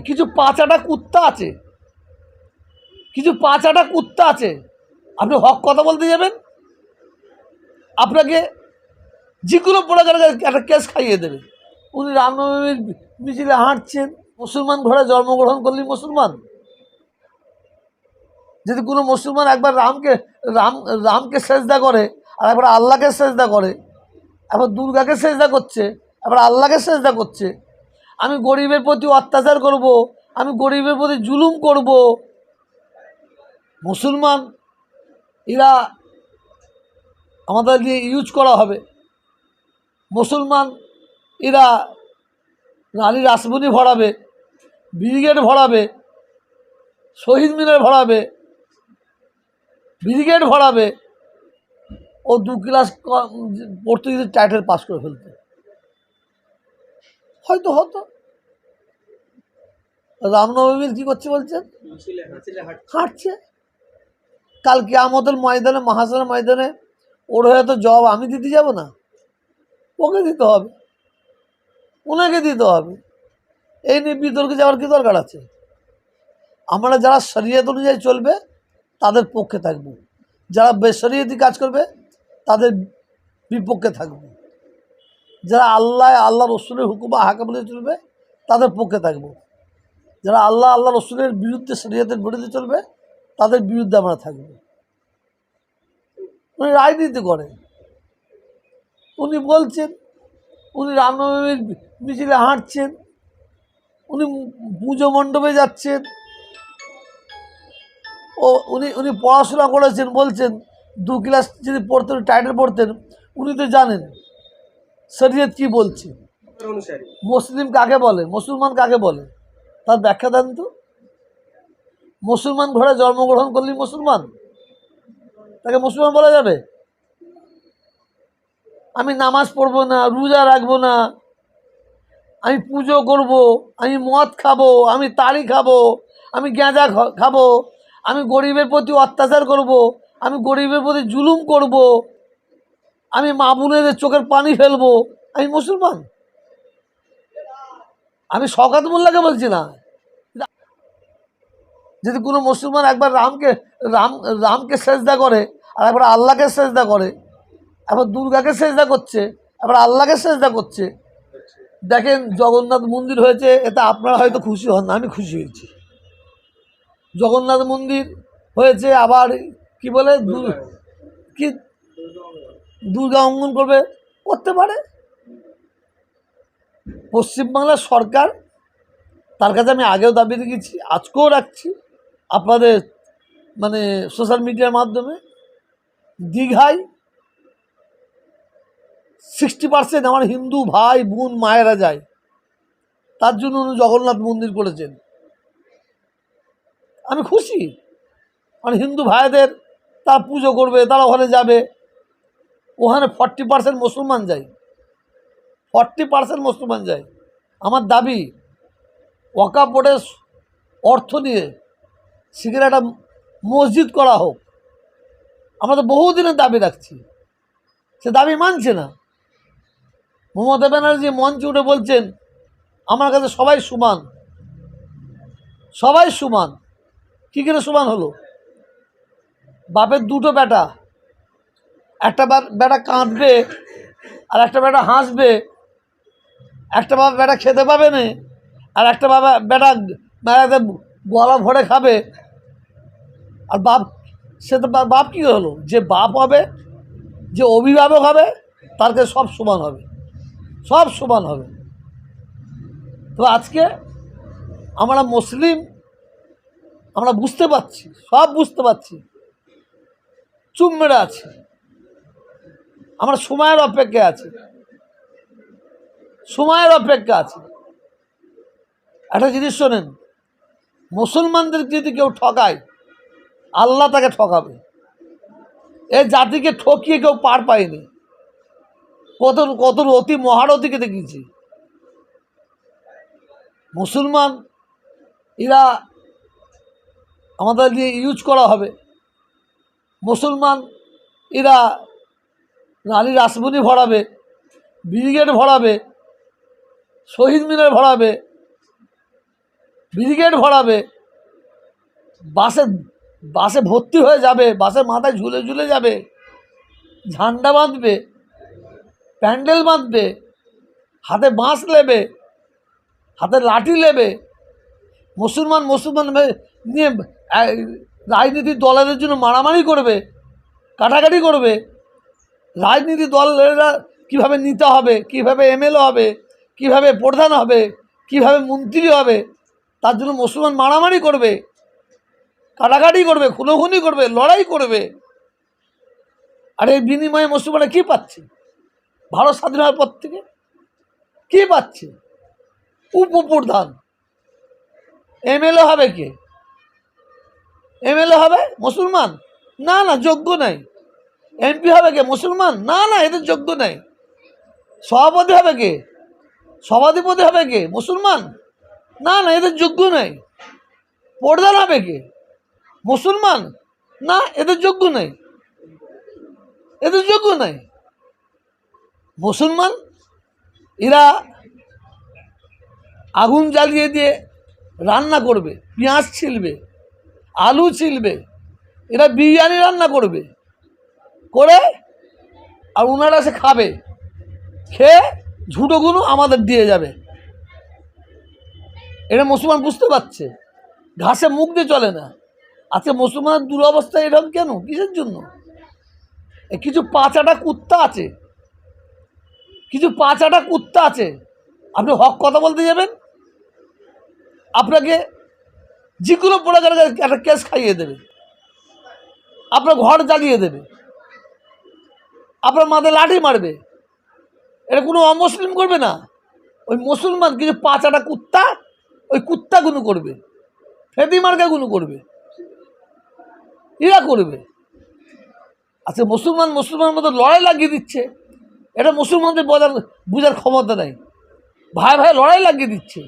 কিছু পাঁচাটা কুত্তা আছে। কিছু পাঁচাটা কুত্তা আছে। আপনি হক কথা বলতে যাবেন? আপনাকে যে কোনো প্রকারের একটা কেস খাইয়ে দেবে। উনি রামনবমীর মিছিলে হাঁটছেন, মুসলমান ঘরে জন্মগ্রহণ করলেই মুসলমান। যদি কোনো মুসলমান একবার রামকে, রাম, রামকে সেজদা করে, আর একবার আল্লাহকে সেজদা করে, একবার দুর্গাকে সেজদা করছে, একবার আল্লাহকে সেজদা করছে আমি গরিবের প্রতি অত্যাচার করব, আমি গরিবের প্রতি জুলুম করব। মুসলমান, এরা আমাদের দিয়ে ইউজ করা হবে। মুসলমান, এরা নারী রাসমণি ভরাবে, ব্রিগেড ভরাবে, শহীদ মিনার ভরাবে, ব্রিগেড ভরাবে ও দু ক্লাস পড়তে যদি টাইটেল পাস করে ফেলতে। হয়তো হতো। রামনবমীর কী করছে বলছেন হাঁটছে। কাল কেয়ামতের ময়দানে মহাসনের ময়দানে ওর হয়ে তো জব আমি দিতে যাব না। ওকে দিতে হবে। ওনাকে দিতে হবে। এই নিয়ে বিতর্কে যাওয়ার কি দরকার আছে? আমরা যারা শরীয়ত অনুযায়ী চলবে, তাদের পক্ষে থাকব। যারা বেশরিয়তি কাজ করবে, তাদের বিপক্ষে থাকব। যারা আল্লাহ আল্লাহ রসুলের হুকুমা হাকাম নিয়ে চলবে, তাদের পক্ষে থাকব। যারা আল্লাহ আল্লাহ রসুলের বিরুদ্ধে শরীয়তের বিরুদ্ধে চলবে তাদের বিরুদ্ধে আমরা থাকব। উনি রাজনীতি করেন উনি বলছেন উনি রামনবমীর মিছিলে হাঁটছেন উনি পুজো মণ্ডপে যাচ্ছেন ও উনি উনি পড়াশোনা করেছেন বলছেন দু ক্লাস যদি পড়তেন টাইটেল পড়তেন উনি তো জানেন শরীয়ত কী বলছে। মুসলিম কাকে বলে? মুসলমান কাকে বলে? তার ব্যাখ্যা দেন তো। মুসলমান ঘরে জন্মগ্রহণ করলি মুসলমান? তাকে মুসলমান বলা যাবে? আমি নামাজ পড়ব না, রোজা রাখব না, আমি পুজো করব, আমি মদ খাব, আমি তাড়ি খাব, আমি গাঁজা খাব, আমি গরিবের প্রতি অত্যাচার করব, আমি গরিবের প্রতি জুলুম করব, আমি মা বোনেদের চোখের পানি ফেলব, আমি মুসলমান? আমি শকাত মোল্লাকে বলছি না। যদি কোনো মুসলমান একবার রামকে রাম রামকে সেজদা করে আর একবার আল্লাহকে সেজদা করে একবার দুর্গাকে সেজদা করছে একবার আল্লাহকে সেজদা করছে দেখেন জগন্নাথ মন্দির হয়েছে এতে আপনারা হয়তো খুশি হন না আমি খুশি হয়েছি। জগন্নাথ মন্দির হয়েছে আবার কি বলে? কি? দুর্গা অঙ্গন করবে? করতে পারে। পশ্চিমবাংলার সরকার তার কাছে আমি আগেও দাবি রেখেছি আজকেও রাখছি। আপনাদের মানে সোশ্যাল মিডিয়ার মাধ্যমে দীঘায় সিক্সটি পার্সেন্ট আমার হিন্দু ভাই, বোন, মায়েরা যায়। তার জন্য উনি জগন্নাথ মন্দির করেছেন। আমি খুশি। মানে হিন্দু ভাইদের তারা পুজো করবে, তারা ওখানে যাবে। ওখানে ফর্টি পার্সেন্ট মুসলমান যায়। ফর্টি পার্সেন্ট মুসলমান যায়। আমার দাবি ওয়াকা বোর্ডের অর্থ নিয়ে সেখানে একটা মসজিদ করা হোক। আমরা তো বহুদিনের দাবি রাখছি। সে দাবি মানছে না। মমতা ব্যানার্জি মঞ্চে উঠে বলছেন, আমার কাছে সবাই সমান। সবাই সমান। কী করে সমান হলো? বাপের দুটো বেটা। একটা বেটা কাঁদবে আর একটা বেটা হাসবে। একটা বাবা বেটা খেতে পাবে না আর একটা বাবা বেটা বেড়াতে গলা ভরে খাবে। আর বাপ, সে তো বাপ কী হলো? যে বাপ হবে, যে অভিভাবক হবে তার কাছে সব সমান হবে। সব সমান হবে। তো আজকে আমরা মুসলিম, আমরা বুঝতে পারছি, সব বুঝতে পারছি, চুপ মেরে আছি। আমরা সময়ের অপেক্ষায় আছি। সময়ের অপেক্ষা আছে। একটা জিনিস শোনেন, মুসলমানদের যদি কেউ ঠকায় আল্লাহ তাকে ঠকাবে। এ জাতিকে ঠকিয়ে কেউ পার পায়নি। কত কত অতি মহারথীকে দেখেছি। মুসলমান, এরা আমাদের দিয়ে ইউজ করা হবে। মুসলমান, এরা নারী রাসমণি ভরাবে, ব্রিগেড ভরাবে, শহীদ মিনার ভরাবে, ব্রিগেড ভরাবে, বাসে বাসে ভর্তি হয়ে যাবে বাসের মাথায় ঝুলে ঝুলে যাবে ঝান্ডা বাঁধবে প্যান্ডেল বাঁধবে হাতে বাঁশ নেবে হাতে লাঠি নেবে মুসলমান মুসলমান নিয়ে আহ, রাজনীতির দলের জন্য মারামারি করবে কাটাকাটি করবে রাজনীতি দলেরা কীভাবে নিতে হবে কীভাবে এমএলএ হবে কীভাবে প্রধান হবে কীভাবে মন্ত্রী হবে তার জন্য মুসলমান মারামারি করবে। কাটাকাটি করবে, খুনোখুনি করবে, লড়াই করবে। আর এই বিনিময়ে মুসলমানরা কী পাচ্ছে? ভারত স্বাধীন হওয়ার পর থেকে কী পাচ্ছে? উপপ্রধান। এমএলএ হবে কে? এমএলএ হবে মুসলমান? না না, যোগ্য নাই। এমপি হবে কে? মুসলমান? না না, এদের যোগ্য নাই। সভাপতি হবে কে? সভাধিপতি হবে কে? মুসলমান? না না, এদের যোগ্য নাই। প্রধান হবে কে? মুসলমান? না, এদের যোগ্য নাই। এদের যোগ্য নাই। মুসলমান? এরা আগুন জ্বালিয়ে দিয়ে রান্না করবে, পেঁয়াজ ছিলবে, আলু ছিলবে, এরা বিরিয়ানি রান্না করবে, করে আর ওনারা সে খাবে। খেয়ে ঝুটোগুলো আমাদের দিয়ে যাবে। এটা মুসলমান বুঝতে পারছে। ঘাসে মুখ দিয়ে চলে না। আজকে মুসলমানের দুরবস্থা এরকম কেন? কিসের জন্য? কিছু পাঁচাটা কুত্তা আছে। কিছু পাঁচাটা কুত্তা আছে। আপনি হক কথা বলতে যাবেন? আপনাকে যে কোনো প্রকারের একটা কেস খাইয়ে দেবে। আপনার ঘর জ্বালিয়ে দেবে। আপনার মাথায় লাঠি মারবে। এটা কোনো অমুসলিম করবে না। ওই মুসলমান কিছু পাঁচাটা কুত্তা, ওই কুত্তাগুলো করবে। ফেদি মার্কাগুলো করবে। এরা করবে। আচ্ছা মুসলমান মুসলমানের মতো লড়াই লাগিয়ে দিচ্ছে। এটা মুসলমানদের বোঝার বোঝার ক্ষমতা নেই। ভাই ভাই লড়াই লাগিয়ে দিচ্ছে।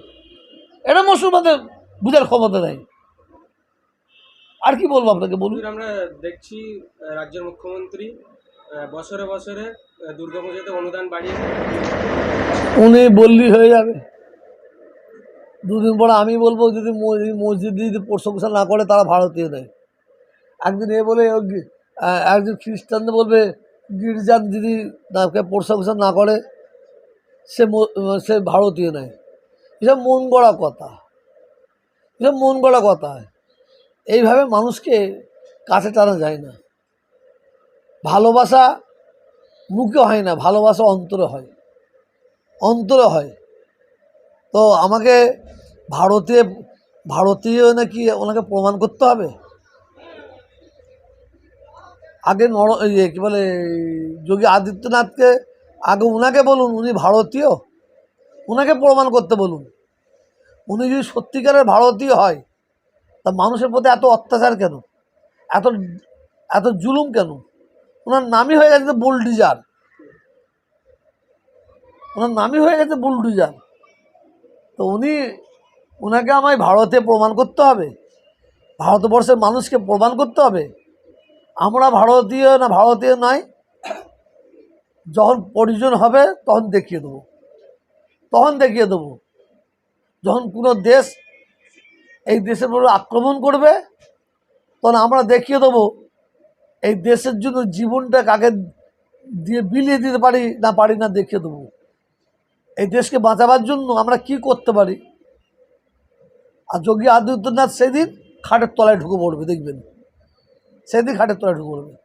এটা মুসলমানদের বোঝার ক্ষমতা নেই। আর কি বলব আপনাকে বলুন? আমরা দেখছি রাজ্যের মুখ্যমন্ত্রী বছরে বছরে দুর্গাপুজোতে অনুদান বাড়িয়ে উনি বললি হয়ে যাবে। দুদিন পরে আমি বলব যদি মসজিদ যদি প্রশংসা না করে তারা ভারতীয় নেই একদিন এ বলে একজন খ্রিস্টানদের বলবে, গির্জার যদি তাকে প্রশংসা না করে, সে সে ভারতীয় নেই এসব মন গড়া কথা। এসব মন গড়া কথা। এইভাবে মানুষকে কাছে টানা যায় না। ভালোবাসা মুখে হয় না, ভালোবাসা অন্তরে হয়। অন্তরে হয়। তো আমাকে ভারতীয় ভারতীয় নাকি ওনাকে প্রমাণ করতে হবে? আগে নর ইয়ে কী বলে, যোগী আদিত্যনাথকে আগে ওনাকে বলুন, উনি ভারতীয়? ওনাকে প্রমাণ করতে বলুন। উনি যদি সত্যিকারের ভারতীয় হয়, তা মানুষের প্রতি এত অত্যাচার কেন? এত এত জুলুম কেন? ওনার নামই হয়ে গেছে বুলডিজার। ওনার নামই হয়ে গেছে বুলডুজার। তো উনি ওনাকে আমায় ভারতে প্রমাণ করতে হবে। ভারতবর্ষের মানুষকে প্রমাণ করতে হবে। আমরা ভারতীয় না ভারতীয় নয়, যখন প্রয়োজন হবে তখন দেখিয়ে দেবো। তখন দেখিয়ে দেবো। যখন কোনো দেশ এই দেশের উপর আক্রমণ করবে, তখন আমরা দেখিয়ে দেবো এই দেশের জন্য জীবনটা কাকে দিয়ে বিলিয়ে দিতে পারি না পারি না দেখিয়ে দেবো। এই দেশকে বাঁচাবার জন্য আমরা কি করতে পারি? আর যোগী আদিত্যনাথ সেদিন খাটের তলায় ঢুকে পড়বে, দেখবেন। সেদিন খাটের তলায় ঢুকে পড়বে